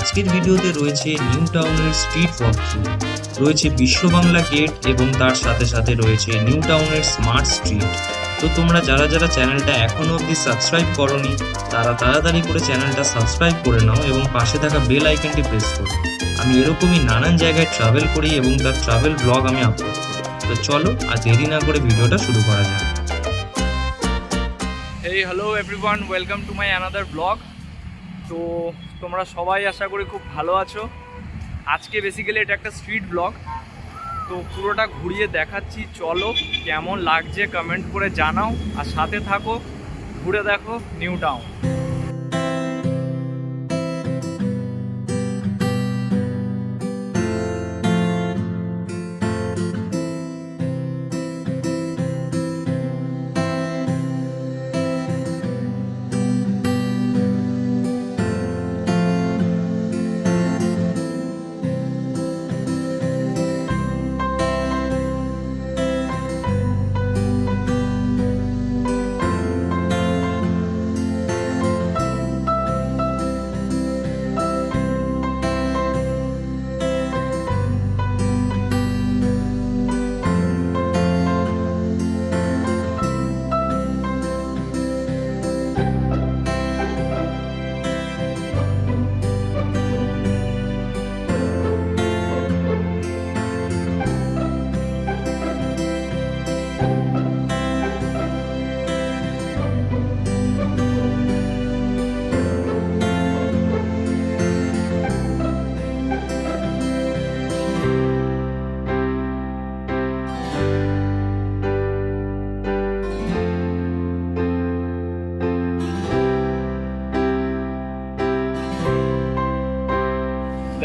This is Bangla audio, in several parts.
আজকের ভিডিওতে রয়েছে নিউ টাউনের স্ট্রিট ওয়াক রয়েছে বিশ্ব বাংলা গেট এবং তার সাথে সাথে রয়েছে নিউ টাউনের স্মার্ট স্ট্রিট তো তোমরা যারা যারা চ্যানেলটা এখনও অবধি সাবস্ক্রাইব করনি, তারা তাড়াতাড়ি করে চ্যানেলটা সাবস্ক্রাইব করে নাও এবং পাশে থাকা বেল আইকনটি প্রেস করো। আমি এরকমই নানান জায়গায় ট্রাভেল করি এবং তার ট্রাভেল ব্লগ আমি আপলোড করি। তো চলো আর দেরি না করে ভিডিওটা শুরু করা যাক। Hello everyone welcome to my another blog তো তোমরা সবাই আশা করি খুব ভালো আছো। আজকে বেসিক্যালি এটা একটা স্ট্রিট ব্লগ তো পুরোটা ঘুরিয়ে দেখাচ্ছি। চলো কেমন লাগছে কমেন্ট করে জানাও। আর সাথে থাকো, ঘুরে দেখো নিউ টাউন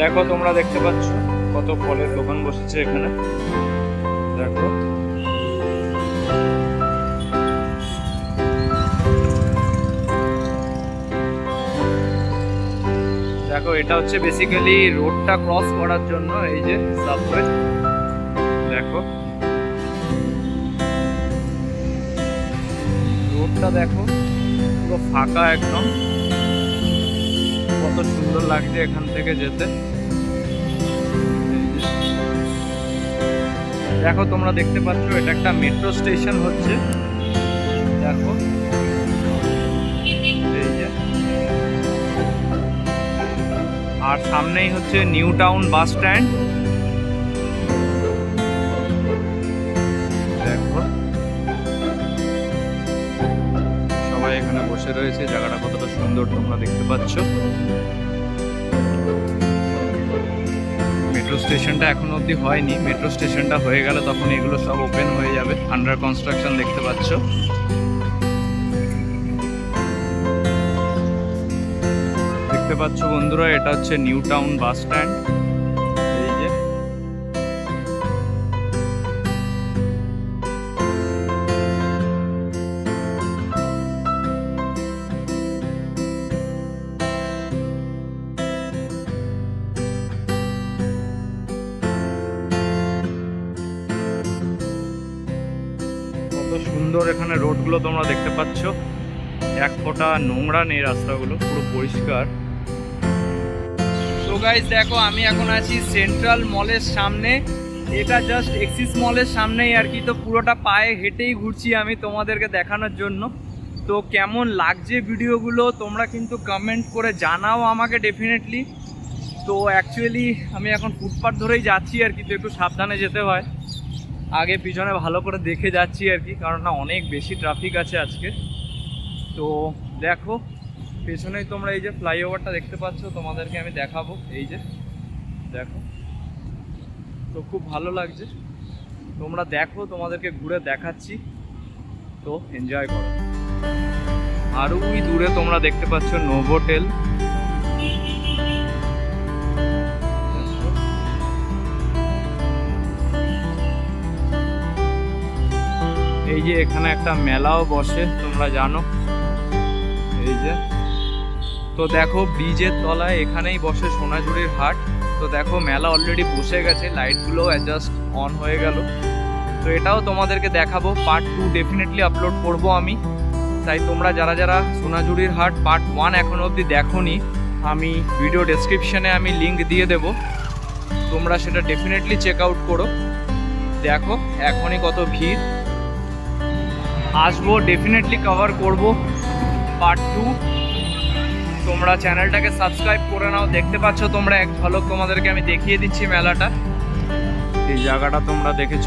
দেখো তোমরা দেখতে পাচ্ছ কত ফলের দোকান বসেছে এখানে। দেখো। দেখো, এটা হচ্ছে বেসিক্যালি রোডটা ক্রস করার জন্য, এই যে সাবওয়ে দেখো। রোডটা দেখো, পুরো ফাঁকা একদম। কত সুন্দর লাগছে এখান থেকে যেতে। দেখো, তোমরা দেখতে পাচ্ছ, এটা একটা মেট্রো স্টেশন হচ্ছে। দেখো। আর সামনেই হচ্ছে নিউ টাউন বাস স্ট্যান্ড দেখো। সবাই এখানে বসে রয়েছে, জায়গাটা কতটা সুন্দর তোমরা দেখতে পাচ্ছ। মেট্রো স্টেশনটা এখনও অবধি হয়নি। মেট্রো স্টেশনটা হয়ে গেলে তখন এগুলো সব ওপেন হয়ে যাবে। আন্ডার কনস্ট্রাকশন দেখতে পাচ্ছ। দেখতে পাচ্ছ বন্ধুরা, এটা হচ্ছে নিউ টাউন বাস স্ট্যান্ড সুন্দর এখানে রোডগুলো তোমরা দেখতে পাচ্ছ। এক ফোঁটা নোংরা নেই রাস্তাগুলো, পুরো পরিষ্কার। দেখো, আমি এখন আছি সেন্ট্রাল মলের সামনে। এটা জাস্ট এক্সিস মলের সামনেই আর কি। তো পুরোটা পায়ে হেঁটেই ঘুরছি আমি তোমাদেরকে দেখানোর জন্য। তো কেমন লাগছে ভিডিওগুলো তোমরা কিন্তু কমেন্ট করে জানাও আমাকে ডেফিনেটলি তো অ্যাকচুয়ালি আমি এখন ফুটপাথ ধরেই যাচ্ছি আর কি, তো একটু সাবধানে যেতে হয়। আগে পিছনে ভালো করে দেখে যাচ্ছি আর কি, কারণ না অনেক বেশি ট্রাফিক আছে আজকে। তো দেখো, পেছনেই তোমরা এই যে ফ্লাইওভারটা দেখতে পাচ্ছ, তোমাদেরকে আমি দেখাবো, এই যে, দেখো। তো খুব ভালো লাগছে। তোমরা দেখো, তোমাদেরকে ঘুরে দেখাচ্ছি। তো এনজয় করো। আর ওই দূরে তোমরা দেখতে পাচ্ছ? নোভোটেল এই যে এখানে একটা মেলাও বসে, তোমরা জানো। এই যে। তো দেখো, ব্রিজের তলায় এখানেই বসে সোনাঝুরির হাট। তো দেখো, মেলা অলরেডি বসে গেছে লাইটগুলো অ্যাডজাস্ট অন হয়ে গেল। তো এটাও তোমাদেরকে দেখাবো পার্ট টু ডেফিনেটলি আপলোড করব আমি। তাই তোমরা যারা যারা সোনাঝুরির হাট পার্ট ওয়ান এখনও অবধি দেখোনি, আমি ভিডিও ডেসক্রিপশনে আমি লিঙ্ক দিয়ে দেব। তোমরা সেটা ডেফিনেটলি চেক আউট করো। দেখো, এখনই কত ভিড়। আসব ডেফিনেটলি কভার করব পার্ট টু তোমরা চ্যানেলটাকে সাবস্ক্রাইব করে নাও, দেখতে পাচ্ছ তোমরা এক ঝলক তোমাদেরকে আমি দেখিয়ে দিচ্ছি মেলাটা। এই জায়গাটা তোমরা দেখেছ?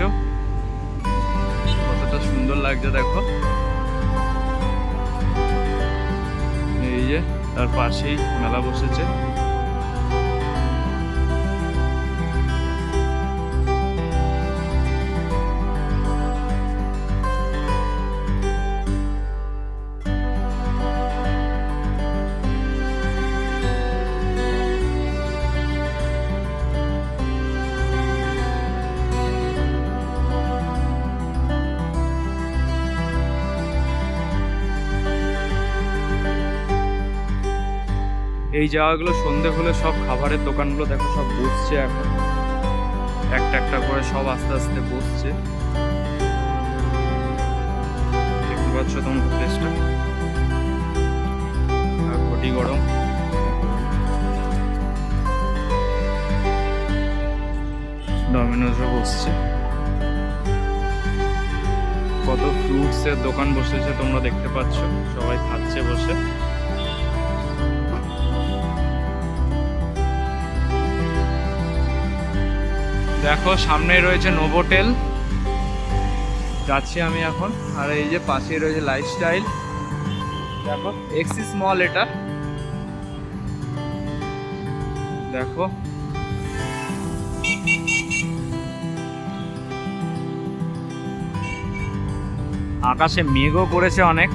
কতটা সুন্দর লাগছে, দেখো। এই যে, তার পাশেই মেলা বসেছে। এই জায়গাগুলো সন্ধে হলে সব খাবারের দোকানগুলো দেখো সব বসছে এখন। একটা একটা করে সব আস্তে আস্তে বসছে। দেখতে পাচ্ছ তোমরা গরম। বসছে। কত দোকান বসেছে তোমরা দেখতে পাচ্ছ। সবাই খাচ্ছে বসে। দেখো, সামনে রয়েছে নোভোটেল যাচ্ছি আমি এখন। আর এই যে পাশেই রয়েছে লাইফস্টাইল দেখো এক্সিস মল এটা। দেখো। আকাশে মেঘও করেছে অনেক।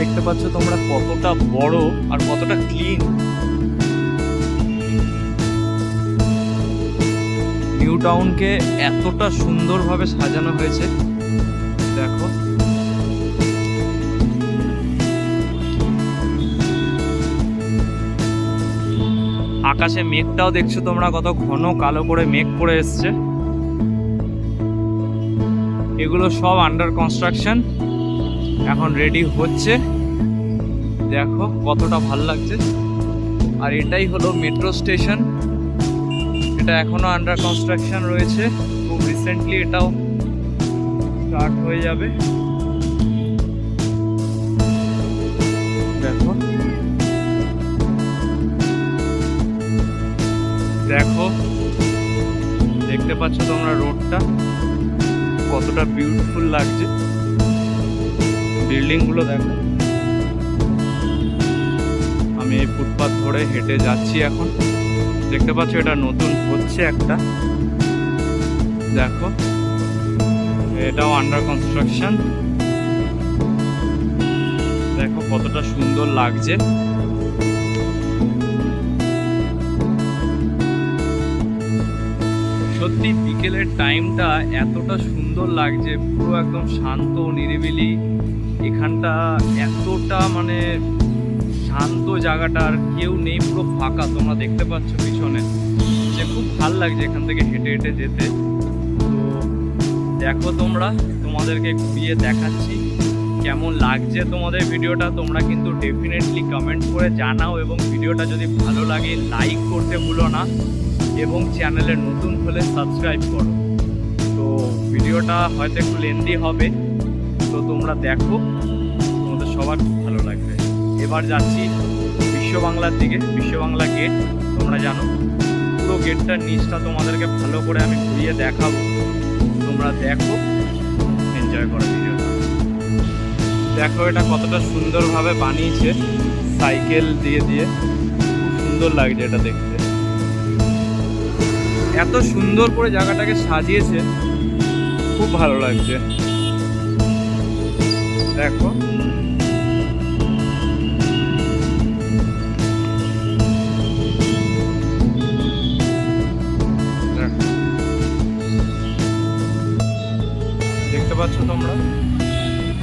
দেখতে পাচ্ছ তোমরা কতটা বড় আর কতটা ক্লিন নিউ টাউনকে এতটা সুন্দরভাবে সাজানো হয়েছে। দেখো। আকাশে মেঘটাও দেখছ তোমরা, কত ঘন কালো করে মেঘ করে এসছে। এগুলো সব আন্ডার কনস্ট্রাকশন এখন রেডি হচ্ছে। দেখো কতটা ভালো লাগছে। আর এটাই হলো মেট্রো স্টেশন এটা এখনও আন্ডার কনস্ট্রাকশন রয়েছে। খুব রিসেন্টলি এটাও স্টার্ট হয়ে যাবে। দেখো। দেখো। দেখতে পাচ্ছ তোমরা রোডটা কতটা বিউটিফুল লাগছে। বিল্ডিংগুলো দেখো। আমি এই ফুটপাথ ধরে হেঁটে যাচ্ছি এখন। দেখতে পাচ্ছ এটা নতুন হচ্ছে একটা। দেখো, এটাও আন্ডার কনস্ট্রাকশন দেখো কতটা সুন্দর লাগছে। সত্যি বিকেলের টাইমটা এতটা সুন্দর লাগছে, পুরো একদম শান্ত নিরিবিলি। এখানটা এতটা মানে শান্ত জায়গাটা আর কেউ নেই, পুরো ফাঁকা। তোমরা দেখতে পাচ্ছ পিছনে। যে খুব ভালো লাগছে এখান থেকে হেঁটে হেঁটে যেতে। তো দেখো তোমরা, তোমাদেরকে ঘুরিয়ে দেখাচ্ছি কেমন লাগছে তোমাদের ভিডিওটা। তোমরা কিন্তু ডেফিনেটলি কমেন্ট করে জানাও এবং ভিডিওটা যদি ভালো লাগে লাইক করতে ভুলো না এবং চ্যানেলে নতুন হলে সাবস্ক্রাইব করো। তো ভিডিওটা হয়তো একটু লেন্দি হবে। তো তোমরা দেখো, তোমাদের সবার খুব ভালো লাগবে। এবার যাচ্ছি বিশ্ব বাংলার দিকে। বিশ্ব বাংলা গেট তোমরা জানো। পুরো গেটটার নিচটা তোমাদেরকে ভালো করে আমি ঘুরিয়ে দেখাবো। তোমরা দেখো এনজয় করো ভিডিওটা দেখো এটা কতটা সুন্দরভাবে বানিয়েছে সাইকেল দিয়ে দিয়ে। সুন্দর লাগছে এটা দেখতে। এত সুন্দর করে জায়গাটাকে সাজিয়েছে, খুব ভালো লাগছে। দেখো। দেখো। দেখতে পাচ্ছ তোমরা?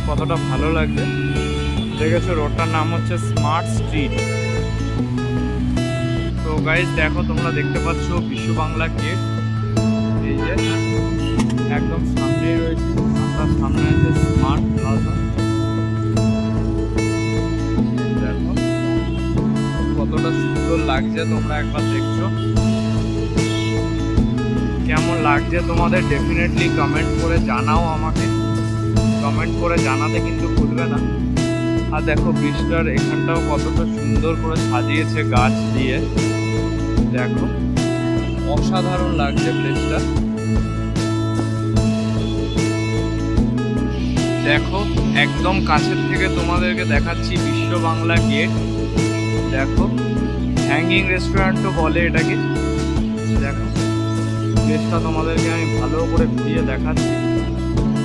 কতটা ভালো লাগবে দেখেছ, রোডটার নাম হচ্ছে স্মার্ট স্ট্রিট তো গাইজ দেখো, তোমরা দেখতে পাচ্ছ বিশ্ব বাংলা গেট। এই যে, একদম সামনেই রয়েছে সামনে আছে স্মার্ট প্লাজা কতটা সুন্দর লাগছে তোমরা একবার দেখছ। কেমন লাগছে তোমাদের ডেফিনেটলি কমেন্ট করে জানাও আমাকে। কমেন্ট করে জানাতে কিন্তু ভুলবে না। আর দেখো ব্রিজটার এখানটাও কতটা সুন্দর করে সাজিয়েছে গাছ দিয়ে। দেখো, অসাধারণ লাগছে প্লেসটা দেখো, একদম কাছের থেকে তোমাদেরকে দেখাচ্ছি বিশ্ব বাংলা গেট দেখো হ্যাঙ্গিং রেস্টুরেন্টও বলে এটাকে। দেখো প্লেসটা তোমাদেরকে আমি ভালো করে ঘুরিয়ে দেখাচ্ছি।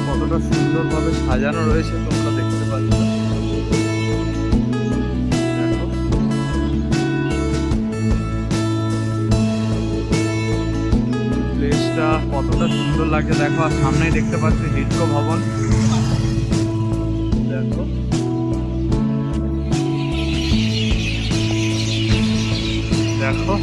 কতটা সুন্দরভাবে সাজানো রয়েছে, তোমরা দেখতে পাচ্ছ। কতটা সুন্দর লাগছে। দেখো, আর সামনেই দেখতে পাচ্ছ হিটকো ভবন। দেখো।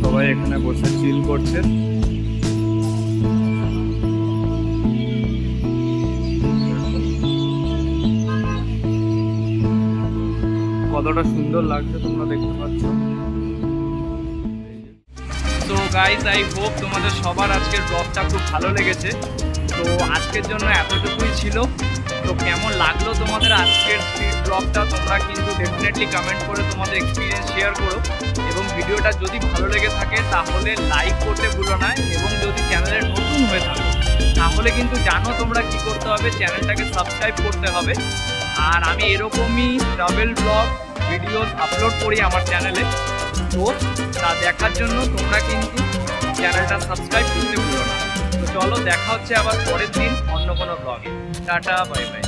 সবাই এখানে বসে চিল করছে। কতটা সুন্দর লাগছে তোমরা দেখতে পাচ্ছ। গাইজ আই হোপ তোমাদের সবার আজকের ব্লগটা খুব ভালো লেগেছে। তো আজকের জন্য এতটুকুই ছিল। তো কেমন লাগল তোমাদের আজকের স্ট্রিট ব্লগটা তোমরা কিন্তু ডেফিনেটলি কমেন্ট করে তোমাদের এক্সপিরিয়েন্স শেয়ার করো। এবং ভিডিওটা যদি ভালো লেগে থাকে, তাহলে লাইক করতে ভুলো না। এবং যদি চ্যানেলে নতুন হয়ে থাকো, তাহলে কিন্তু জানো তোমরা কি করতে হবে চ্যানেলটাকে সাবস্ক্রাইব করতে হবে। আর আমি এরকমই ট্রাভেল ব্লগ ভিডিও আপলোড করি আমার চ্যানেলে তো তা দেখার জন্য তোমরা কিন্তু চ্যানেলটা সাবস্ক্রাইব করতে ভুলো না। তো চলো দেখা হচ্ছে আবার পরের দিন অন্য কোনো ব্লগে টাটা বাই বাই